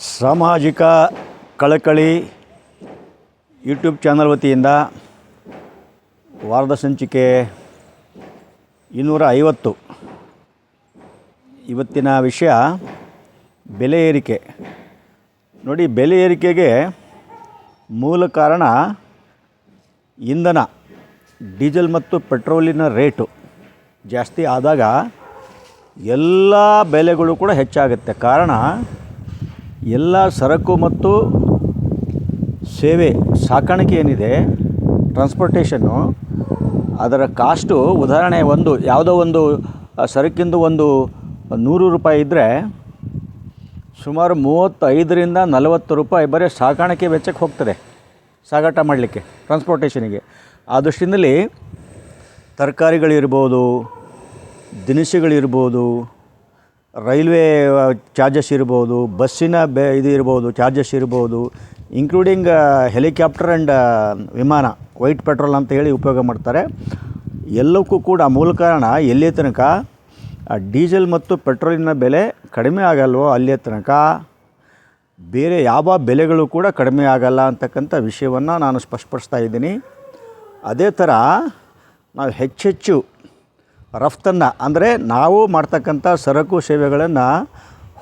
ಸಾಮಾಜಿಕ ಕಳಕಳಿ YouTube channel ವತಿಯಿಂದ ವಾರದ ಸಂಚಿಕೆ ಇನ್ನೂರ ಐವತ್ತು ಇವತ್ತಿನ ವಿಷಯ ಬೆಲೆ ಏರಿಕೆ. ನೋಡಿ, ಬೆಲೆ ಏರಿಕೆಗೆ ಮೂಲ ಕಾರಣ ಇಂಧನ, ಡೀಸೆಲ್ ಮತ್ತು ಪೆಟ್ರೋಲಿನ ರೇಟು ಜಾಸ್ತಿ ಆದಾಗ ಎಲ್ಲ ಬೆಲೆಗಳು ಕೂಡ ಹೆಚ್ಚಾಗುತ್ತೆ. ಕಾರಣ ಎಲ್ಲ ಸರಕು ಮತ್ತು ಸೇವೆ ಸಾಕಾಣಿಕೆ ಏನಿದೆ ಟ್ರಾನ್ಸ್ಪೋರ್ಟೇಷನ್ನು ಅದರ ಕಾಸ್ಟು ಉದಾಹರಣೆ ಒಂದು, ಯಾವುದೋ ಒಂದು ಸರಕಿಂದು ಒಂದು ನೂರು ರೂಪಾಯಿ ಇದ್ದರೆ ಸುಮಾರು ಮೂವತ್ತೈದರಿಂದ ನಲವತ್ತು ರೂಪಾಯಿ ಬರೀ ಸಾಕಾಣಿಕೆ ವೆಚ್ಚಕ್ಕೆ ಹೋಗ್ತದೆ, ಸಾಗಾಟ ಮಾಡಲಿಕ್ಕೆ ಟ್ರಾನ್ಸ್ಪೋರ್ಟೇಷನಿಗೆ ಆ ದೃಷ್ಟಿಯಲ್ಲಿ ತರಕಾರಿಗಳಿರ್ಬೋದು, ದಿನಸಿಗಳಿರ್ಬೋದು ರೈಲ್ವೆ ಚಾರ್ಜಸ್ ಇರ್ಬೋದು, ಬಸ್ಸಿನ ಬೆ, ಇದು ಇರ್ಬೋದು, ಚಾರ್ಜಸ್ ಇರ್ಬೋದು ಇನ್ಕ್ಲೂಡಿಂಗ್ ಹೆಲಿಕಾಪ್ಟರ್ ಆ್ಯಂಡ್ ವಿಮಾನ ವೈಟ್ ಪೆಟ್ರೋಲ್ ಅಂತ ಹೇಳಿ ಉಪಯೋಗ ಮಾಡ್ತಾರೆ. ಎಲ್ಲಕ್ಕೂ ಕೂಡ ಮೂಲ ಕಾರಣ ಎಲ್ಲಿಯ ತನಕ? ಡೀಸೆಲ್ ಮತ್ತು ಪೆಟ್ರೋಲಿನ ಬೆಲೆ ಕಡಿಮೆ ಆಗಲ್ವೋ ಅಲ್ಲಿಯ ತನಕ? ಬೇರೆ ಯಾವ ಬೆಲೆಗಳು ಕೂಡ ಕಡಿಮೆ ಆಗಲ್ಲ ಅಂತಕ್ಕಂಥ ವಿಷಯವನ್ನು ನಾನು ಸ್ಪಷ್ಟಪಡಿಸ್ತಾ ಇದ್ದೀನಿ. ಅದೇ ಥರ ನಾವು ಹೆಚ್ಚೆಚ್ಚು ರಫ್ತನ್ನು, ಅಂದರೆ ನಾವು ಮಾಡ್ತಕ್ಕಂಥ ಸರಕು ಸೇವೆಗಳನ್ನು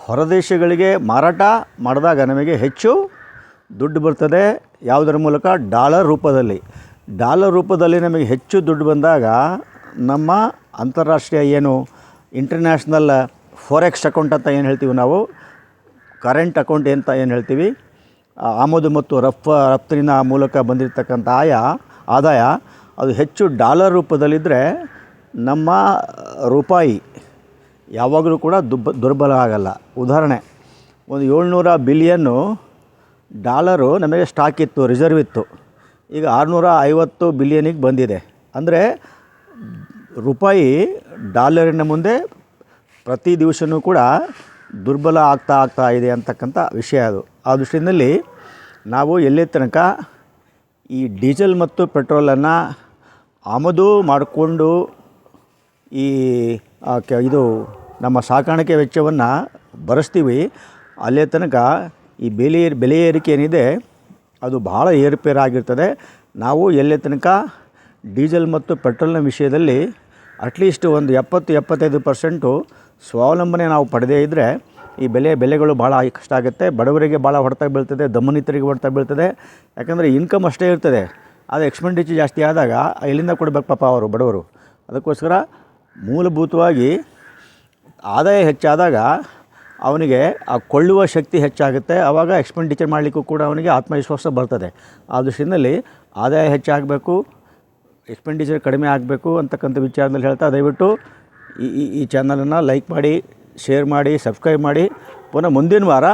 ಹೊರದೇಶಗಳಿಗೆ ಮಾರಾಟ ಮಾಡಿದಾಗ ನಮಗೆ ಹೆಚ್ಚು ದುಡ್ಡು ಬರ್ತದೆ. ಯಾವುದರ ಮೂಲಕ? ಡಾಲರ್ ರೂಪದಲ್ಲಿ. ಡಾಲರ್ ರೂಪದಲ್ಲಿ ನಮಗೆ ಹೆಚ್ಚು ದುಡ್ಡು ಬಂದಾಗ ನಮ್ಮ ಅಂತಾರಾಷ್ಟ್ರೀಯ ಏನು ಇಂಟರ್ನ್ಯಾಷನಲ್ ಫಾರೆಕ್ಸ್ ಅಕೌಂಟ್ ಅಂತ ಏನು ಹೇಳ್ತೀವಿ ನಾವು? ಕರೆಂಟ್ ಅಕೌಂಟ್ ಅಂತ ಏನು ಹೇಳ್ತೀವಿ? ಆಮದು ಮತ್ತು ರಫ್ ರಫ್ತಿನ ಮೂಲಕ ಬಂದಿರತಕ್ಕಂಥ ಆಯ, ಆದಾಯ ಅದು ಹೆಚ್ಚು ಡಾಲರ್ ರೂಪದಲ್ಲಿದ್ದರೆ ನಮ್ಮ ರೂಪಾಯಿ ಯಾವಾಗಲೂ ಕೂಡ ದುಬ್ಬ, ದುರ್ಬಲ ಆಗಲ್ಲ. ಉದಾಹರಣೆ, ಒಂದು ಏಳ್ನೂರ ಬಿಲಿಯನ್ನು ಡಾಲರು ನಮಗೆ ಸ್ಟಾಕ್ ಇತ್ತು, ರಿಸರ್ವ್ ಇತ್ತು. ಈಗ ಆರುನೂರ ಐವತ್ತು ಬಿಲಿಯನಿಗೆ ಬಂದಿದೆ. ಅಂದರೆ ರೂಪಾಯಿ ಡಾಲರಿನ ಮುಂದೆ ಪ್ರತಿ ದಿವಸವೂ ಕೂಡ ದುರ್ಬಲ ಆಗ್ತಾ ಆಗ್ತಾ ಇದೆ ಅಂತಕ್ಕಂಥ ವಿಷಯ ಅದು. ಆ ದೃಷ್ಟಿಯಲ್ಲಿ ನಾವು ಎಲ್ಲಿ ತನಕ ಈ ಡೀಸೆಲ್ ಮತ್ತು ಪೆಟ್ರೋಲನ್ನು ಆಮದು ಮಾಡಿಕೊಂಡು ಈ ಕೆ- ಇದು ನಮ್ಮ ಸಾಕಾಣಿಕೆ ವೆಚ್ಚವನ್ನು ಭರಿಸ್ತೀವಿ. ಅಲ್ಲೇ ತನಕ ಈ ಬೆಲೆ ಏರಿ, ಬೆಲೆ ಏರಿಕೆ ಏನಿದೆ, ಅದು ಭಾಳ ಏರುಪೇರಾಗಿರ್ತದೆ. ನಾವು ಎಲ್ಲೇ ತನಕ ಡೀಸೆಲ್ ಮತ್ತು ಪೆಟ್ರೋಲ್ನ ವಿಷಯದಲ್ಲಿ ಅಟ್ಲೀಸ್ಟ್ ಒಂದು ಎಪ್ಪತ್ತು, ಎಪ್ಪತ್ತೈದು ಪರ್ಸೆಂಟು ಸ್ವಾವಲಂಬನೆ ನಾವು ಪಡೆದೇ ಇದ್ದರೆ ಈ ಬೆಲೆ, ಬೆಲೆಗಳು ಭಾಳ ಕಷ್ಟ ಆಗುತ್ತೆ. ಬಡವರಿಗೆ ಭಾಳ ಹೊಡೆತ ಬೀಳ್ತದೆ ದಮನಿತರಿಗೆ ಹೊಡೆತ ಬೀಳ್ತದೆ. ಯಾಕಂದರೆ ಇನ್ಕಮ್ ಅಷ್ಟೇ ಇರ್ತದೆ. ಅದು ಎಕ್ಸ್ಪೆಂಡಿಚರ್ ಜಾಸ್ತಿ ಆದಾಗ ಎಲ್ಲಿಂದ ಕೊಡಬೇಕು ಪಾಪ ಅವರು ಬಡವರು. ಅದಕ್ಕೋಸ್ಕರ ಮೂಲಭೂತವಾಗಿ ಆದಾಯ ಹೆಚ್ಚಾದಾಗ ಅವನಿಗೆ ಆ ಕೊಳ್ಳುವ ಶಕ್ತಿ ಹೆಚ್ಚಾಗುತ್ತೆ. ಆವಾಗ ಎಕ್ಸ್ಪೆಂಡಿಚರ್ ಮಾಡಲಿಕ್ಕೂ ಕೂಡ ಅವನಿಗೆ ಆತ್ಮವಿಶ್ವಾಸ ಬರ್ತದೆ. ಆ ದೃಷ್ಟಿನಲ್ಲಿ ಆದಾಯ ಹೆಚ್ಚಾಗಬೇಕು ಎಕ್ಸ್ಪೆಂಡಿಚರ್ ಕಡಿಮೆ ಆಗಬೇಕು ಅಂತಕ್ಕಂಥ ವಿಚಾರದಲ್ಲಿ ಹೇಳ್ತಾ ದಯವಿಟ್ಟು ಈ ಈ ಚಾನಲನ್ನು ಲೈಕ್ ಮಾಡಿ ಶೇರ್ ಮಾಡಿ ಸಬ್ಸ್ಕ್ರೈಬ್ ಮಾಡಿ. ಪುನಃ ಮುಂದಿನ ವಾರ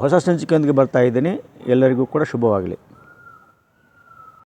ಹೊಸ ಸಂಚಿಕೆಯೊಂದಿಗೆ ಬರ್ತಾ ಇದ್ದೀನಿ. ಎಲ್ಲರಿಗೂ ಕೂಡ ಶುಭವಾಗಲಿ.